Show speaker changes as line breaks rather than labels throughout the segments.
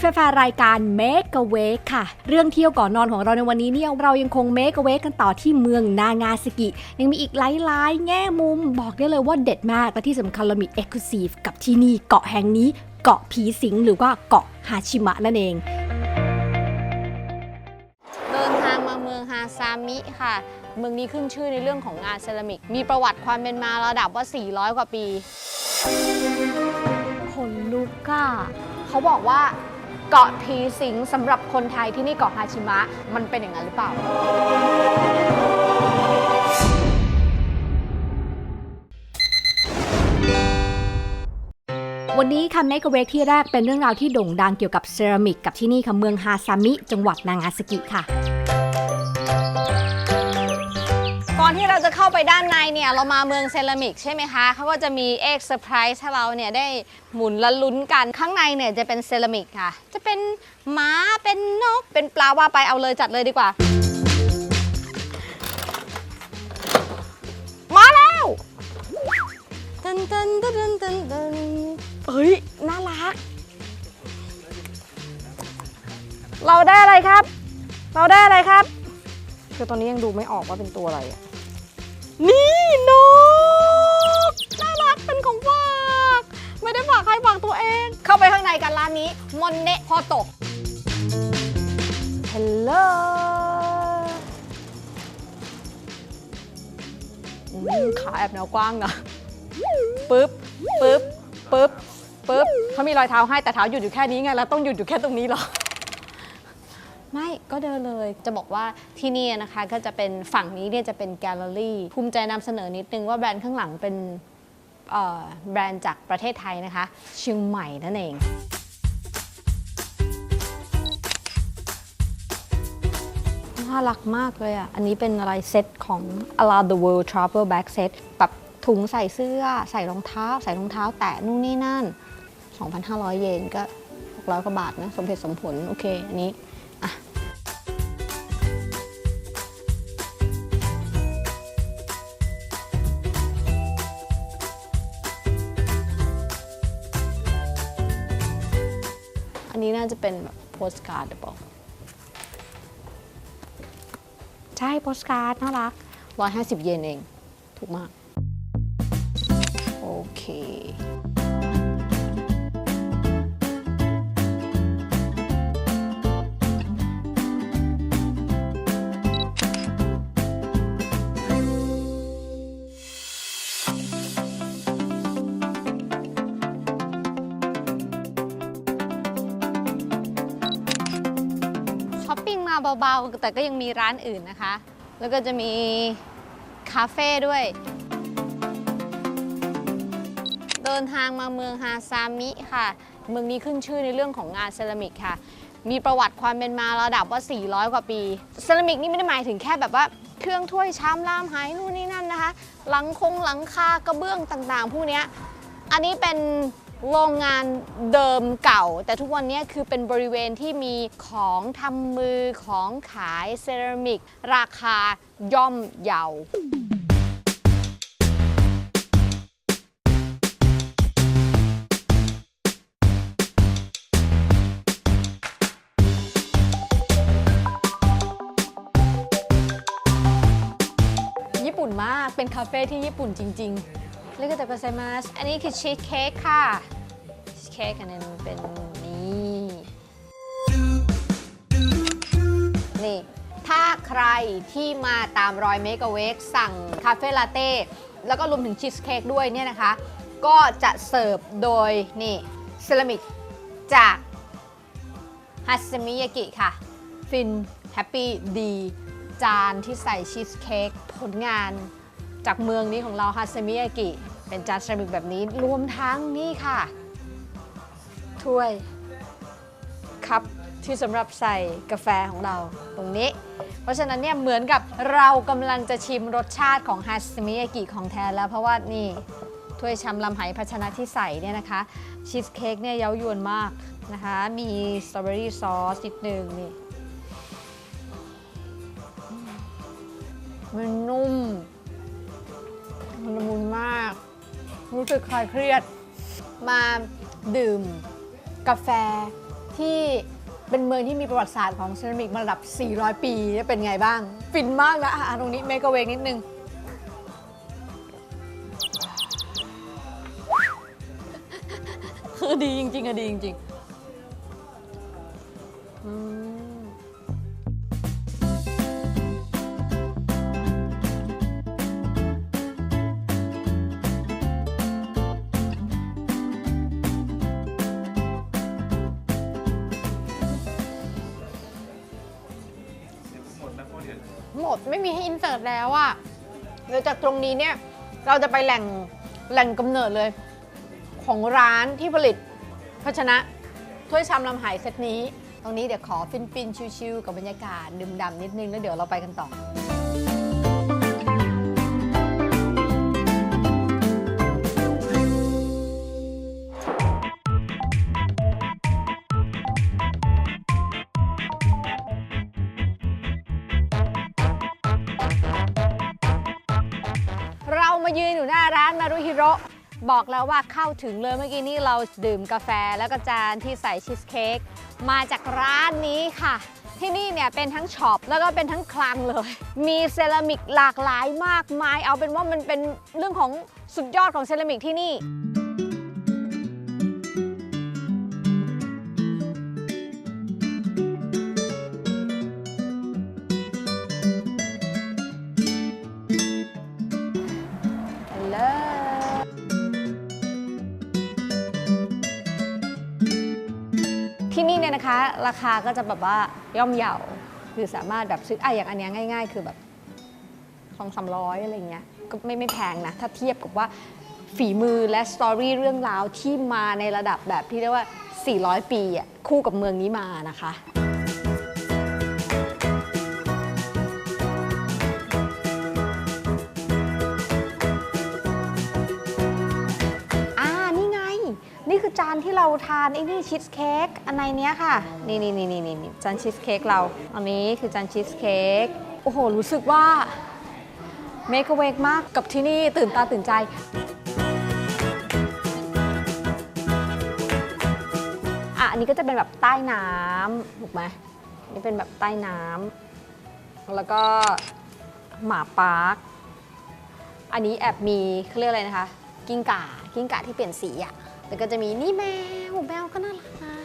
วัสดีแฟนๆรายการ Make a Wake ค่ะ เรื่องเที่ยวก่อนนอนของเราในวันนี้เนี่ยเรายังคง Make a Wake กันต่อที่เมืองนางาสกิ ยังมีอีกหลายๆ แง่มุมบอกได้เลยว่าเด็ดมาก และที่สำคัญเรามี Exclusive กับที่นี่เกาะแห่งนี้ เกาะผีสิงหรือว่าเกาะฮาชิมะนั่นเอง
เดินทางมาเมืองฮาซามิค่ะ เมืองนี้ขึ้นชื่อในเรื่องของงานเซรามิก มีประวัติความเป็นมาระดับว่า 400 กว่าปี
คนลุกอะเขาบอกว่า เกาะผีสิงสำหรับคนไทยที่นี่เกาะฮาชิมะ มันเป็นอย่างนั้นหรือเปล่า วันนี้ค่ะเมกเวกที่แรกเป็นเรื่องราวที่โด่งดังเกี่ยวกับเซรามิกกับที่นี่ค่ะเมืองฮาซามิ จังหวัดนางาซากิค่ะ
อนที่เราจะเข้าไปด้านในเนี่ยเรามาเมืองเซรามิกใช่ไหมคะเขาก็จะมีเอ็กซ์เซอร์ไพรส์ให้เราเนี่ยได้หมุนและลุ้นกันข้างในเนี่ยจะเป็นเซรามิกค่ะ จะเป็นหมาเป็นนก เป็นปลาว่าไปเอาเลยจัดเลยดีกว่ามาแล้วตันตันตันตันตันตันเฮ้ยน่ารัก เราได้อะไรครับ เราได้อะไรครับ คือตอนนี้ยังดูไม่ออกว่าเป็นตัวอะไรอะ นี่นกน่ารักเป็นของฝากไม่ได้ฝากใครฝากตัวเอง เข้าไปข้างในกันร้านนี้มอนเนะพอตกฮัลโหลขาแอบแนวกว้างนะปึ๊บปึ๊บปึ๊บปึ๊บเขามีรอยเท้าให้แต่เท้าหยุดอยู่แค่นี้ไงแล้วต้องหยุดอยู่แค่ตรงนี้เหรอ ไม่ก็เดินเลยจะบอกว่าที่นี่นะคะก็จะเป็นฝั่งนี้เนี่ยจะเป็นแกลเลอรี่ภูมิใจนำเสนอนิดนึงว่าแบรนด์ข้างหลังเป็นแบรนด์จากประเทศไทยนะคะเชียงใหม่นั่นเองน่ารักมากเลยอะ อันนี้เป็นอะไรเซตของ Around the World Travel Bag Set แบบถุงใส่เสื้อ ใส่รองเท้า ใส่รองเท้า แตะนู่นนี่นั่น 2,500 เยนก็ 600 กว่าบาทนะ สมเหตุสมผล โอเค อันนี้ เป็นแบบโพสการ์ดหรือเปล่าใช่โปสการ์ดน่ารัก 150 เยนเอง ถูกมาก โอเค เบาๆ แต่ก็ยังมีร้านอื่นนะคะ แล้วก็จะมีคาเฟ่ด้วย เดินทางมาเมืองฮาซามิค่ะ เมืองนี้ขึ้นชื่อในเรื่องของงานเซรามิกค่ะ มีประวัติความเป็นมาระดับว่า 400 กว่าปี เซรามิกนี่ไม่ได้หมายถึงแค่แบบว่าเครื่องถ้วยชามลามหายนู่นนี่นั่นนะคะ หลังคงหลังคากระเบื้องต่างๆ พวกเนี้ยอันนี้เป็น โรงงานเดิมเก่า แต่ทุกวันนี้คือเป็นบริเวณที่มีของทำมือของขายเซรามิก ราคาย่อมเยาญี่ปุ่นมากเป็นคาเฟ่ที่ญี่ปุ่นจริง ๆ เรียกแต่กไซมาสอันนี้คือชีสเค้กค่ะชีสเค้กอันนี้เป็นนี่นี่ ถ้าใครที่มาตามรอยเมกะเวกสั่งคาเฟ่ลาเต้แล้วก็รวมถึงชีสเค้กด้วยเนี่ยนะคะ ก็จะเสิร์ฟโดยนี่เซรามิกจากฮัสมิยากิค่ะ ฟิน แฮปปี้ ดี จานที่ใส่ชีสเค้กผลงานจากเมืองนี้ของเราฮัสมิยากิ เป็นจานเซรามิกแบบนี้รวมทั้งนี่ค่ะ ถ้วย คัพที่สำหรับใส่กาแฟของเราตรงนี้ เพราะฉะนั้นเนี่ยเหมือนกับเรากำลังจะชิมรสชาติของฮัสมิยากิของแท้แล้ว เพราะว่านี่ถ้วยชามลำไหภาชนะที่ใส่เนี่ยนะคะชีสเค้กเนี่ยเย้ายวนมากนะคะ มีสตรอเบอรี่ซอสนิดนึงนี่มันนุ่ม รู้สึกคลายเครียด มาดื่มกาแฟที่ที่เป็นเมืองที่มีประวัติศาสตร์ของเซรามิกมาระดับ 400 ปีจะเป็นไงบ้าง ฟินมากนะอะตรงนี้เมกะเวกนิดนึง คือดีจริงๆอะดีจริงๆ
หมด
ไม่มีให้อินเสิร์ตแล้วอะเดี๋ยวจากตรงนี้เนี่ยเราจะไปแหล่งแหล่งกำเนิดเลย ของร้านที่ผลิตภาชนะถ้วยชามลำไหายเซตนี้ ตรงนี้เดี๋ยวขอฟินฟินๆชิวๆกับบรรยากาศดื่มด่ำนิดนึงแล้วเดี๋ยวเราไปกันต่อ บอกแล้วว่าเข้าถึงเลยเมื่อกี้นี่เราดื่มกาแฟแล้วก็จานที่ใส่ชีสเค้กมาจากร้านนี้ค่ะ ที่นี่เนี่ยเป็นทั้งช็อปแล้วก็เป็นทั้งคลังเลย มีเซรามิกหลากหลายมากมาย เอาเป็นว่ามันเป็นเรื่องของสุดยอดของเซรามิกที่นี่ ราคาก็จะแบบว่าย่อมเยาคือสามารถแบบซื้ออะอย่างอันเนี้ยง่าย ๆ คือแบบสองสามร้อยอะไรเงี้ยก็ไม่ไม่แพงนะ ถ้าเทียบกับว่าฝีมือและสตอรี่เรื่องราวที่มาในระดับแบบที่เรียกว่า 400 ปีอะคู่กับเมืองนี้มานะคะ คือจานที่เราทานไอ้นี่ชีสเค้กอันในเนี้ยค่ะ นี่นี่นี่นี่นี่จานชีสเค้กเรา อันนี้คือจานชีสเค้กโอ้โห รู้สึกว่าเมกเวกมากกับที่นี่ตื่นตาตื่นใจอะอันนี้ก็จะเป็นแบบใต้น้ำถูกไหมนี่เป็นแบบใต้น้ำแล้วก็หมาปาร์คอันนี้แอบมีเขาเรียกอะไรนะคะ กิ้งก่ากิ้งก่าที่เปลี่ยนสีอะ แล้วก็จะมีนี่แมวแมวก็น่ารักนะ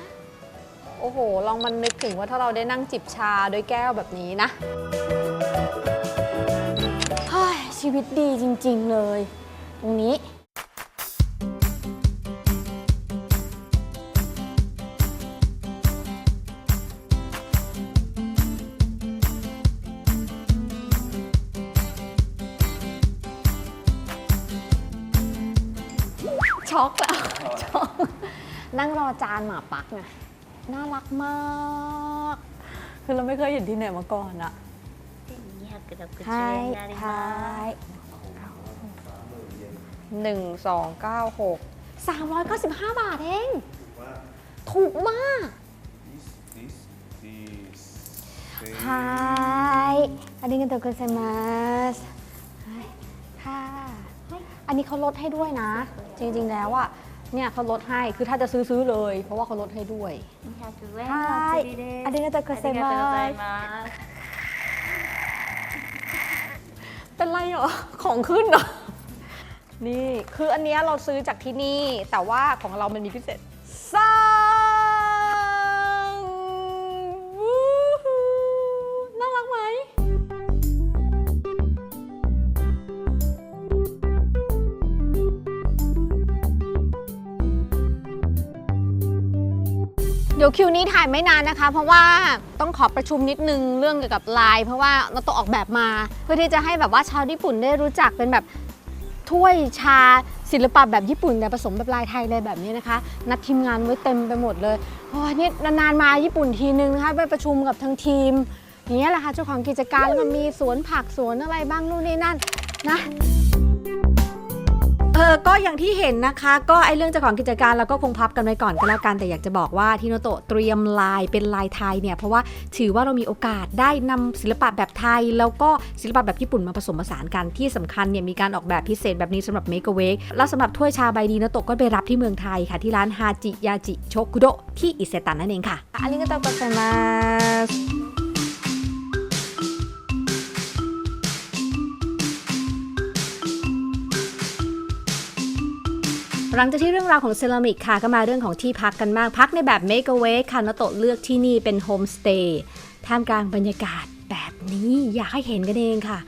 โอ้โห ลองมันนึกถึงว่าถ้าเราได้นั่งจิบชาด้วยแก้วแบบนี้นะเฮ้ยชีวิตดีจริง ๆ เลย ตรงนี้ อจานหมาปักไงน่ารักมาก คือเราไม่เคยเห็นที่ไหนมาก่อนอะใช่หนึ่งสองเก้าหกสามร้อยเก้าสิบห้าบาทเอง ถูกมาก Hi อันนี้กันตัวคุณไซมัสค่ะ อันนี้เขาลดให้ด้วยนะ จริงๆแล้วอะ เนี่ยเขาลดให้คือถ้าจะซื้อเลย เพราะว่าเขาลดให้ด้วย
คื
อい。ありนとうございまะ。เป็นไรเหรอ ของขึ้นเหรอ นี่ คืออันเนี้ยเราซื้อจากที่นี่ แต่ว่าของเรามันมีพิเศษซ่า ดี๋ยวคิวนี้ถ่ายไม่นานนะคะ เพราะว่าต้องขอประชุมนิดนึงเรื่องเกี่ยวกับลายเพราะว่าเราต้องออกแบบมา เพื่อที่จะให้แบบว่าชาวญี่ปุ่นได้รู้จักเป็นแบบถ้วยชาศิลปะแบบญี่ปุ่นแต่ผสมแบบลายไทยเลยแบบนี้นะคะ นัดทีมงานไว้เต็มไปหมดเลยโอ้ยนี่นานๆมาญี่ปุ่นทีนึงนะคะไปประชุมกับทางทีมอย่างนี้ยแหละค่ะเจ้าของกิจการแล้วมันมีสวนผักสวนอะไรบ้างนู่นนี่นั่นนะ เออก็อย่างที่เห็นนะคะ ก็ไอเรื่องเจ้าของกิจการเราก็คงพับกันไว้ก่อนก็แล้วกันแต่อยากจะบอกว่าที่โนโตะเตรียมลายเป็นลายไทยเนี่ยเพราะว่าถือว่าเรามีโอกาสได้นำศิลปะแบบไทย แล้วก็ศิลปะแบบญี่ปุ่นมาผสมผสานกันที่สำคัญเนี่ยมีการออกแบบพิเศษแบบนี้สำหรับเมกเวกแล้วสำหรับถ้วยชาใบนี้โนโตะก็ไปรับที่เมืองไทยค่ะที่ร้านฮาจิยาจิโชกุโดะที่อิเซตันนั่นเองค่ะอันนี้ก็ต้องกดมา หลังจากที่เรื่องราวของเซรามิกค่ะก็มาเรื่องของที่พักกันมาก พักในแบบเมกะเวกค่ะนโตะเลือกที่นี่เป็นโฮมสเตย์ท่ามกลางบรรยากาศแบบนี้อยากให้เห็นกันเองค่ะ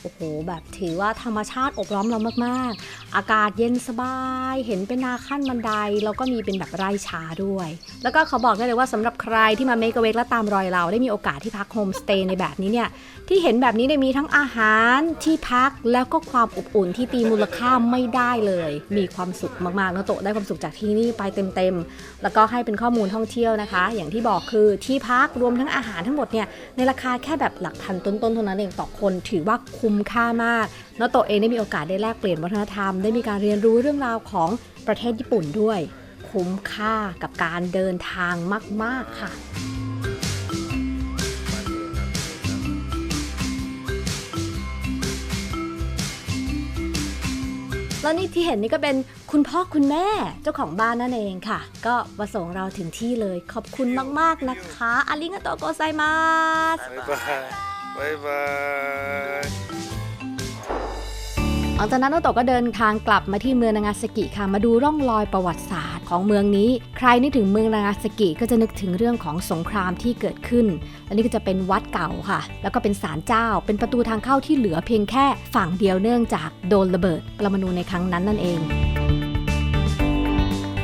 โอ้โห แบบถือว่าธรรมชาติอบล้อมเรามากๆอากาศเย็นสบาย เห็นเป็นนาขั้นบันได แล้วก็มีเป็นแบบไร่ชาด้วย แล้วก็เขาบอกได้เลยว่าสำหรับใครที่มา Make a Way และตามรอยเราได้มีโอกาสที่พักโฮมสเตย์ในแบบนี้เนี่ย ที่เห็นแบบนี้เนี่ยมีทั้งอาหารที่พักแล้วก็ความอบอุ่นที่ตีมูลค่าไม่ได้เลย มีความสุขมากๆนะโตได้ความสุขจากที่นี่ไปเต็มๆ แล้วก็ให้เป็นข้อมูลท่องเที่ยวนะคะ อย่างที่บอกคือที่พักรวมทั้งอาหารทั้งหมดเนี่ยในราคาแค่แบบหลักพันต้นๆเท่านั้นเองต่อคนถือว่าคุ้มค่ามาก นโตเองได้มีโอกาสได้แลกเปลี่ยนวัฒนธรรม ได้มีการเรียนรู้เรื่องราวของประเทศญี่ปุ่นด้วย คุ้มค่ากับการเดินทางมาก ๆ ค่ะแล้วนี่ที่เห็นนี่ก็เป็นคุณพ่อคุณแม่เจ้าของบ้านนั่นเองค่ะ ก็มาส่งเราถึงที่เลยขอบคุณมาก ๆ นะคะอาริงกโตโกไซมาส
บายบาย
หลังจากนั้นโนโตะก็เดินทางกลับมาที่เมืองนางาซากิค่ะ มาดูร่องรอยประวัติศาสตร์ของเมืองนี้ ใครนึกถึงเมืองนางาซากิก็จะนึกถึงเรื่องของสงครามที่เกิดขึ้น และนี่ก็จะเป็นวัดเก่าค่ะ แล้วก็เป็นศาลเจ้า เป็นประตูทางเข้าที่เหลือเพียงแค่ฝั่งเดียวเนื่องจากโดนระเบิดปรมาณูในครั้งนั้นนั่นเอง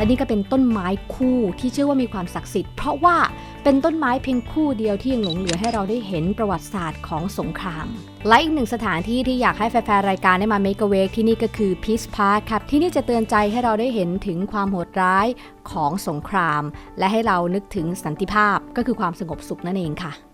และนี่ก็เป็นต้นไม้คู่ที่เชื่อว่ามีความศักดิ์สิทธิ์ เพราะว่าเป็นต้นไม้เพียงคู่เดียวที่ยังหลงเหลือให้เราได้เห็นประวัติศาสตร์ของสงคราม และอีกหนึ่งสถานที่ที่อยากให้แฟนๆรายการได้มา Make a Wake ที่นี่ก็คือ Peace Park ครับที่นี่จะเตือนใจให้เราได้เห็นถึงความโหดร้ายของสงคราม และให้เรานึกถึงสันติภาพก็คือความสงบสุขนั่นเองค่ะ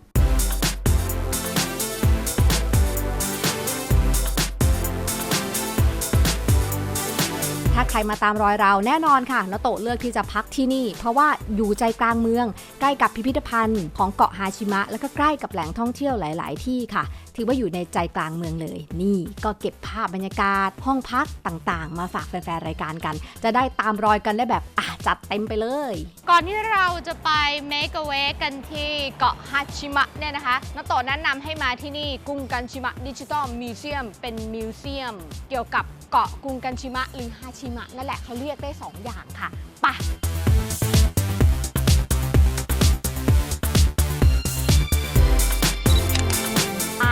ถ้าใครมาตามรอยเราแน่นอนค่ะนโตะเลือกที่จะพักที่นี่ เพราะว่าอยู่ใจกลางเมือง ใกล้กับพิพิธภัณฑ์ของเกาะฮาชิมะ แล้วก็ใกล้กับแหล่งท่องเที่ยวหลาย ๆ ที่ค่ะ ถือว่าอยู่ในใจกลางเมืองเลย นี่ก็เก็บภาพบรรยากาศ ห้องพักต่างๆ มาฝากแฟนๆรายการกัน จะได้ตามรอยกันได้แบบอะจัดเต็มไปเลย
ก่อนที่เราจะไป Make a Way กันที่เกาะฮาชิมะเนี่ยนะคะนโตะแนะนำให้มาที่นี่กรุงกันชิมะดิจิตอลมิวเซียมเป็นมิวเซียม เกี่ยวกับเกาะกรุงกันชิมะหรือฮาชิมะนั่นแหละเขาเรียกได้ 2 อย่างค่ะไปะ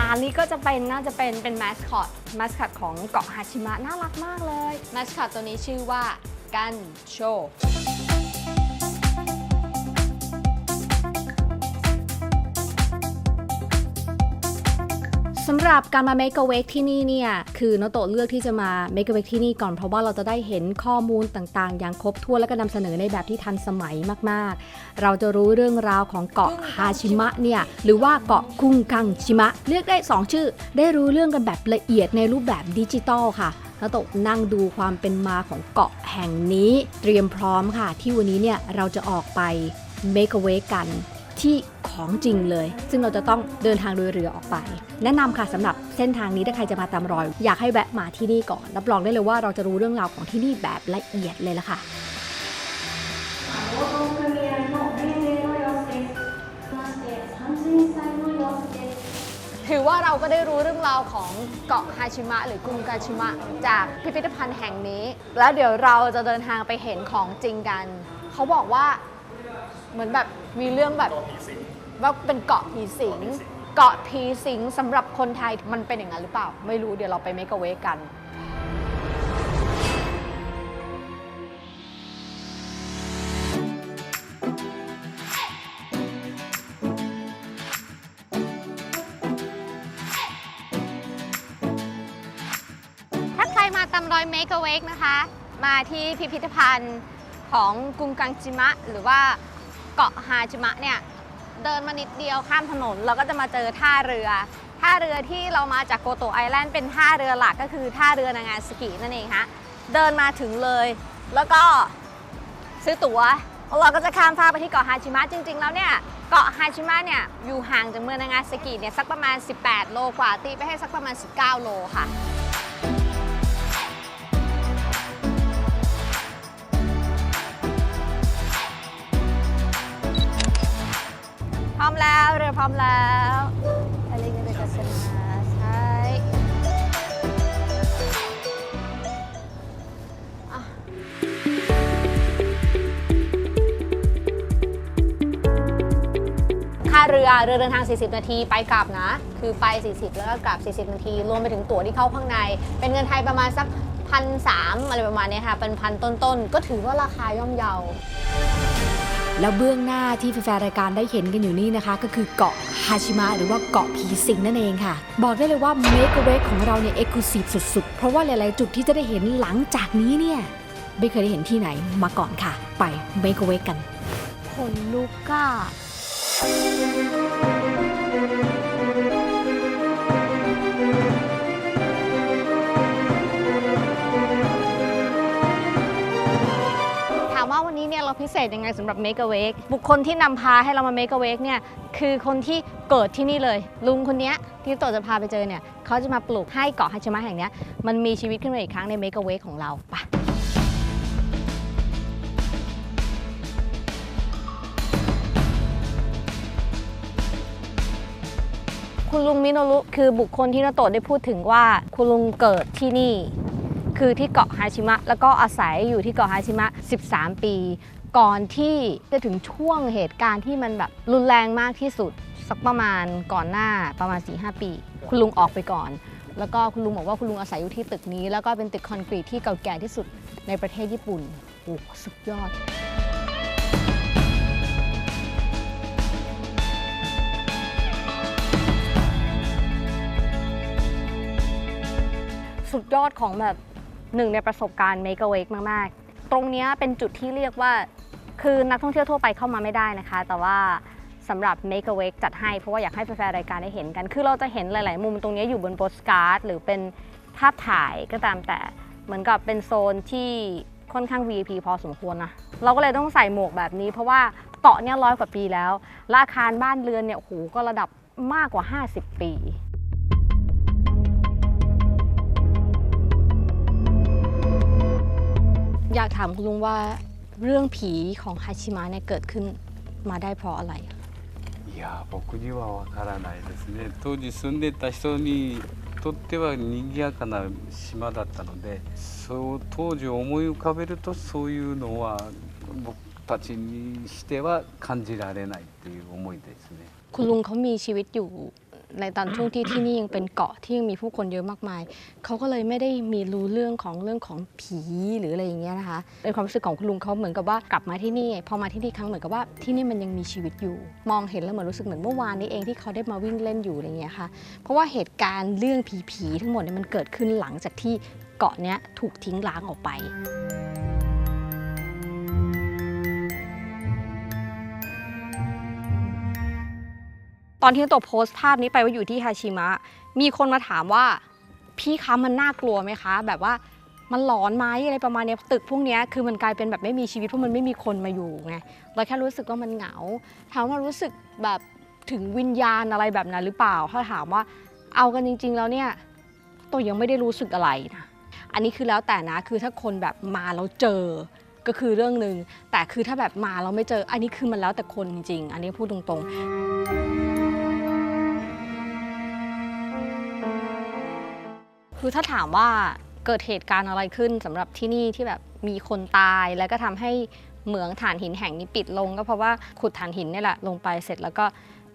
า
อันนี้ก็จะเป็นน่าจะเป็นเป็นมสคอตมสคอตของเกาะฮาชิมะน่ารักมากเลย
มสคอตตัวนี้ชื่อว่ากันโช
สำหรับการมา Make a Wake ที่นี่เนี่ย คือโนโตะเลือกที่จะมา Make a Wake ที่นี่ก่อนเพราะว่าเราจะได้เห็นข้อมูลต่างๆ อย่างครบถ้วนและก็นำเสนอในแบบที่ทันสมัยมากๆ เราจะรู้เรื่องราวของเกาะฮาชิมะเนี่ย หรือว่าเกาะกุงกังชิมะเรียกได้ 2 ชื่อ ได้รู้เรื่องกันแบบละเอียดในรูปแบบดิจิตอลค่ะโนโตะนั่งดูความเป็นมาของเกาะแห่งนี้ เตรียมพร้อมค่ะ ที่วันนี้เนี่ยเราจะออกไป Make a Wake กัน ที่ของจริงเลย ซึ่งเราจะต้องเดินทางโดยเรือออกไป แนะนำค่ะสำหรับเส้นทางนี้ถ้าใครจะมาตามรอย อยากให้แวะมาที่นี่ก่อน รับรองได้เลยว่าเราจะรู้เรื่องราวของที่นี่แบบละเอียดเลยละค่ะ
ถือว่าเราก็ได้รู้เรื่องราวของเกาะฮาชิมะหรือกรุงกาชิมะ จากพิพิธภัณฑ์แห่งนี้ แล้วเดี๋ยวเราจะเดินทางไปเห็นของจริงกัน เขาบอกว่า เหมือนแบบมีเรื่องแบบว่าเป็นเกาะผีสิง เกาะผีสิงสำหรับคนไทยมันเป็นอย่างนั้นหรือเปล่า ไม่รู้เดี๋ยวเราไปเมกะเวกัน ถ้าใครมาตามรอย Make a Wake นะคะ มาที่พิพิธภัณฑ์ของกรุงกังจิมะ หรือว่า เกาะฮาจิมะเนี่ยเดินมานิดเดียวข้ามถนนเราก็จะมาเจอท่าเรือ ท่าเรือที่เรามาจากโกโตไอแลนด์เป็นท่าเรือหลักก็คือท่าเรือนางาสกินั่นเองฮะ
เดินมาถึงเลย แล้วก็ซื้อตั๋วแล้วเราก็จะข้ามฟาไปที่เกาะฮาชิมะจริง ๆ แล้วเนี่ยเกาะฮาชิมะเนี่ยอยู่ห่างจากเมืองนางาซากิเนี่ยสักประมาณ 18 โลกว่าตีไปให้สักประมาณ 19 โลค่ะ อมแล้วเรือพร้อมแล้วอะไรกันเลยกันนะใช่ค่าเรือเรือเดินทาง 40 นาทีไปกลับนะ คือไป 40 แล้วก็กลับ 40 นาที รวมไปถึงตั๋วที่เข้าข้างใน เป็นเงินไทยประมาณสักพันสามอะไรประมาณเนี้ยค่ะ เป็นพันต้นๆ ก็ถือว่าราคาย่อมเยา
แล้วเบื้องหน้าที่แฟนรายการได้เห็นกันอยู่นี่นะคะ ก็คือเกาะฮาชิมะหรือว่าเกาะผีสิงนั่นเองค่ะ บอกได้เลยว่าเมกเวกของเราเนี่ยเอกลูซีฟสุดๆ เพราะว่าหลายๆ จุดที่จะได้เห็นหลังจากนี้เนี่ยไม่เคยได้เห็นที่ไหนมาก่อนค่ะ ไปเมกเวกกัน
คนลูกก้า
พิเศษยังไงสำหรับ Make a Wake บุคคลที่นำพาให้เรามา Make a Wake เนี่ยคือคนที่เกิดที่นี่เลย ลุงคนเนี้ยที่โตจะพาไปเจอเนี่ยเขาจะมาปลูกให้เกาะฮาชิมะแห่งเนี้ยมันมีชีวิตขึ้นมาอีกครั้งใน Make a Wake ของเราไปคุณลุงมิโนรุคือบุคคลที่นาโตะได้พูดถึงว่าคุณลุงเกิดที่นี่ คือที่เกาะฮาชิมะ แล้วก็อาศัยอยู่ที่เกาะฮาชิมะ 13 ปี ก่อนที่จะถึงช่วงเหตุการณ์ที่มันแบบรุนแรงมากที่สุด สักประมาณก่อนหน้าประมาณ4-5ปี คุณลุงออกไปก่อน แล้วก็คุณลุงบอกว่าคุณลุงอาศัยอยู่ที่ตึกนี้ แล้วก็เป็นตึกคอนกรีตที่เก่าแก่ที่สุดในประเทศญี่ปุ่นโอ้โหสุดยอดสุดยอดของแบบหนึ่งในประสบการณ์ Make a Wake มาก ๆ ตรงนี้เป็นจุดที่เรียกว่า คือนักท่องเที่ยวทั่วไปเข้ามาไม่ได้นะคะ แต่ว่าสำหรับ Make a Wake จัดให้เพราะว่าอยากให้แฟนๆรายการได้เห็นกัน คือเราจะเห็นหลาย ๆ มุมตรงนี้อยู่บนโปสการ์ดหรือเป็นภาพถ่ายก็ตามแต่เหมือนกับเป็นโซนที่ค่อนข้าง VIP พอสมควรนะ เราก็เลยต้องใส่หมวกแบบนี้ เพราะว่าเกาะเนี่ยร้อยกว่าปีแล้วและอาคารบ้านเรือนเนี่ยโอ้โหก็ระดับมากกว่า 50 ปีอยากถามคุณลุงว่า เรื่องผีของฮาชิมะเนี่ยเกิดขึ้นมาได้เพราะอะไร
いや僕にはわからないですね当時住んでた人にとっては賑やかな島だったのでそう当時を思い浮かべるとそういうのは僕たちにしては感じられないっていう思いですね。
คุณลุงเขามีชีวิตอยู่ ในตอนช่วงที่ที่นี่ยังเป็นเกาะที่ยังมีผู้คนเยอะมากมาย เขาก็เลยไม่ได้มีรู้เรื่องของเรื่องของผีหรืออะไรอย่างเงี้ยนะคะในความรู้สึกของคุณลุงเขาเหมือนกับว่ากลับมาที่นี่ พอมาที่นี่ครั้งเหมือนกับว่าที่นี่มันยังมีชีวิตอยู่ มองเห็นแล้วเหมือนรู้สึกเหมือนเมื่อวานนี้เองที่เขาได้มาวิ่งเล่นอยู่อะไรอย่างเงี้ยค่ะ เพราะว่าเหตุการณ์เรื่องผีๆทั้งหมดเนี่ยมันเกิดขึ้นหลังจากที่เกาะเนี้ยถูกทิ้งร้างออกไป ตอนที่ตัวโพสต์ภาพนี้ไปว่าอยู่ที่ฮาชิมะ มีคนมาถามว่า พี่คะมันน่ากลัวไหมคะ แบบว่ามันหลอนไหมอะไรประมาณนี้ตึกพวกนี้คือมันกลายเป็นแบบไม่มีชีวิตเพราะมันไม่มีคนมาอยู่ไงเราแค่รู้สึกว่ามันเหงา ถามว่ารู้สึกแบบถึงวิญญาณอะไรแบบนั้นหรือเปล่าถ้าถามว่าเอากันจริง ๆ แล้วเนี่ยตัวยังไม่ได้รู้สึกอะไรนะอันนี้คือแล้วแต่นะคือถ้าคนแบบมาแล้วเจอก็คือเรื่องหนึ่งแต่คือถ้าแบบมาแล้วไม่เจอ อันนี้คือมันแล้วแต่คนจริงๆอันนี้พูดตรงๆ คือถ้าถามว่าเกิดเหตุการณ์อะไรขึ้นสำหรับที่นี่ที่แบบมีคนตายแล้วก็ทำให้เหมืองถ่านหินแห่งนี้ปิดลง ก็เพราะว่าขุดถ่านหินนี่แหละลงไปเสร็จแล้วก็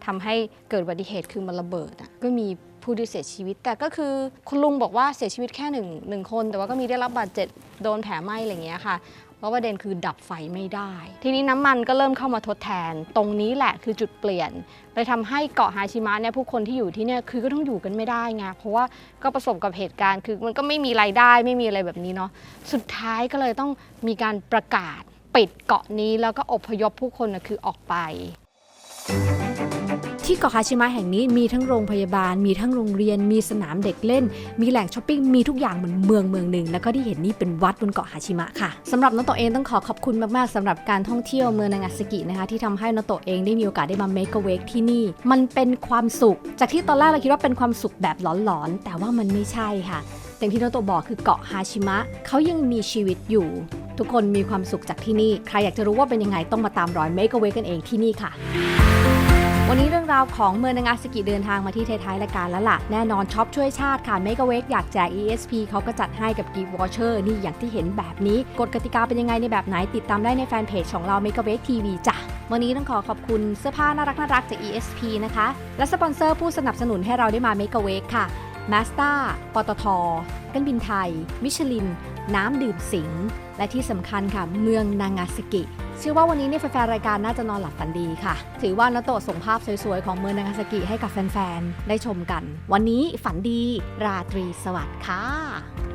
ทำให้เกิดอุบัติเหตุคือมันระเบิดอะก็มีผู้ที่เสียชีวิต แต่ก็คือคุณลุงบอกว่าเสียชีวิตแค่หนึ่งหนึ่งคน แต่ว่าก็มีได้รับบาดเจ็บโดนแผลไหม้อะไรอย่างเงี้ยค่ะ ราะประเด็นคือดับไฟไม่ได้ ทีนี้น้ำมันก็เริ่มเข้ามาทดแทน ตรงนี้แหละคือจุดเปลี่ยนเลยทำให้เกาะฮาชิมะเนี่ยผู้คนที่อยู่ที่เนี่ยคือก็ต้องอยู่กันไม่ได้ไงเพราะว่าก็ประสบกับเหตุการณ์คือมันก็ไม่มีรายได้ไม่มีอะไรแบบนี้เนาะสุดท้ายก็เลยต้องมีการประกาศปิดเกาะนี้แล้วก็อพยพผู้คนนะคือออกไป
ที่
เกาะฮาชิมะแห่งนี้มีทั้งโรงพยาบาล มีทั้งโรงเรียน มีสนามเด็กเล่น มีแหล่งช้อปปิ้ง มีทุกอย่างเหมือนเมืองเมืองหนึ่ง แล้วก็ที่เห็นนี่เป็นวัดบนเกาะฮาชิมะค่ะสำหรับนโตเองต้องขอขอบคุณมากๆสำหรับการท่องเที่ยวเมืองนางาซากินะคะที่ทำให้นโตเองได้มีโอกาสได้มาเมกเวกที่นี่ มันเป็นความสุข จากที่ตอนแรกเราคิดว่าเป็นความสุขแบบหลอนๆ แต่ว่ามันไม่ใช่ค่ะอย่างที่โนโตบอกคือเกาะฮาชิมะเขายังมีชีวิตอยู่ ทุกคนมีความสุขจากที่นี่ ใครอยากจะรู้ว่าเป็นยังไงต้องมาตามรอยเมกเวกันเองที่นี่ค่ะ วันนี้เรื่องราวของเมืองนางาซากิเดินทางมาที่ท้ายๆรายการแล้วล่ะ แน่นอนช็อปช่วยชาติค่ะเมกะเวกอยากแจก ESP เขาก็จัดให้กับ Gift Voucher นี่อย่างที่เห็นแบบนี้กฎกติกาเป็นยังไงในแบบไหนติดตามได้ในแฟนเพจของเรา m e g a w a k TV จ้ะวันนี้ต้องขอขอบคุณเสื้อผ้าน่ารักน่ารักจาก ESP นะคะ และสปอนเซอร์ผู้สนับสนุนให้เราได้มา m e g a w a k ค่ะ m a s t a ปตทกันบินไทย มิชลิน น้ำดื่มสิง และที่สำคัญค่ะ เมืองนางาซากิเชื่อว่าวันนี้เนี่ยแฟนๆรายการน่าจะนอนหลับฝันดีค่ะ ถือว่านาโตะส่งภาพสวยๆ ของเมืองนางาซากิให้กับแฟนๆ ได้ชมกัน วันนี้ฝันดีราตรีสวัสดิ์ค่ะ